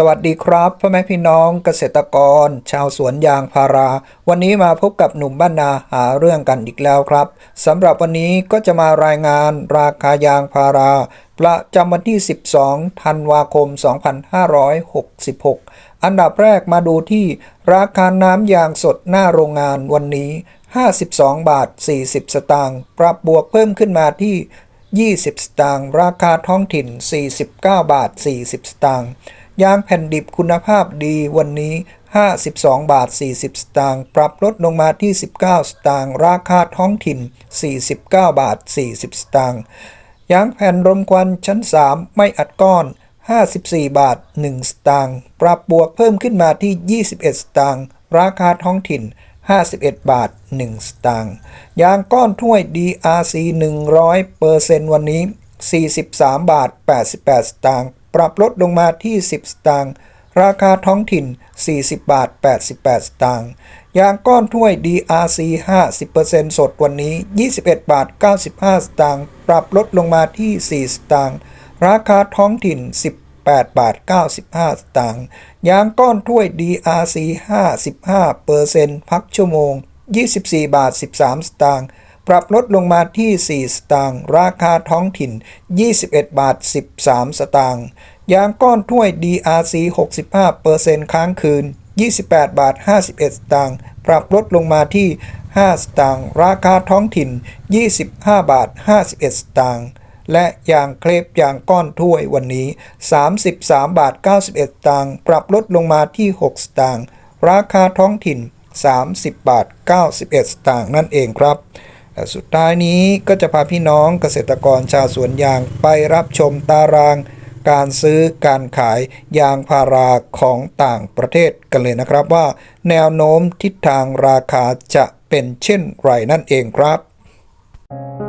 สวัสดีครับพ่อแม่พี่น้องเกษตรกร ชาวสวนยางพารา วันนี้มาพบกับหนุ่มบ้านนาหาเรื่องกันอีกแล้วครับสำหรับวันนี้ก็จะมารายงานราคายางพารา ประจำวันที่ 12 ธันวาคม 2566 อันดับแรกมาดูที่ราคาน้ำยางสดหน้าโรงงานวันนี้ 52 บาท 40 สตางค์ปรับบวกเพิ่มขึ้นมาที่ 20 สตางค์ราคาท้องถิ่น 49 บาท 40 สตางค์ ยางแผ่นดิบคุณภาพดีวันนี้ 52 บาท 40 สตางค์ปรับลดลงมาที่ 19 สตางค์ราคาท้องถิ่น 49 บาท 40 สตางค์ยางแผ่นรมควันชั้น 3 ไม่อัดก้อน 54 บาท 1 สตางค์ปรับบวกเพิ่มขึ้นมาที่ 21 สตางค์ราคาท้องถิ่น 51 บาท 1 สตางค์ยางก้อนถ้วย DRC 100เปอร์เซนต์วันนี้ 43 บาท 88 สตางค์ ปรับลดลงมาที่ 10 สตางค์ราคาท้องถิ่น 40 บาท 88 สตางค์ยางก้อนถ้วย DRC 50%สดวันนี้ 21 บาท 95 สตางค์ปรับลดลงมาที่ 4 สตางค์ราคาท้องถิ่น 18 บาท 95 สตางค์ยางก้อนถ้วย DRC 55เปอร์เซ็นต์พักชั่วโมง 24 บาท 13 สตางค์ ปรับลดลงมาที่ 4 สตางค์ราคาท้องถิ่น 21 บาท 13 สตางค์ยางก้อนถ้วย DRC 65เปอร์เซ็นต์ค้างคืน 28 บาท 51 สตางค์ปรับลดลงมาที่ 5 สตางค์ราคาท้องถิ่น 25 บาท 51 สตางค์และยางเคลปยางก้อนถ้วยวันนี้ 33 บาท 91สตางค์ปรับลดลงมาที่ 6 สตางค์ราคาท้องถิ่น 30 บาท 91 สตางค์นั่นเองครับ สุดท้ายนี้ก็จะพาพี่น้องเกษตรกรชาวสวนยางไปรับชมตาราง การซื้อการขายยางพาราของต่างประเทศกันเลยนะครับว่า แนวโน้มทิศทางราคาจะเป็นเช่นไรนั่นเองครับ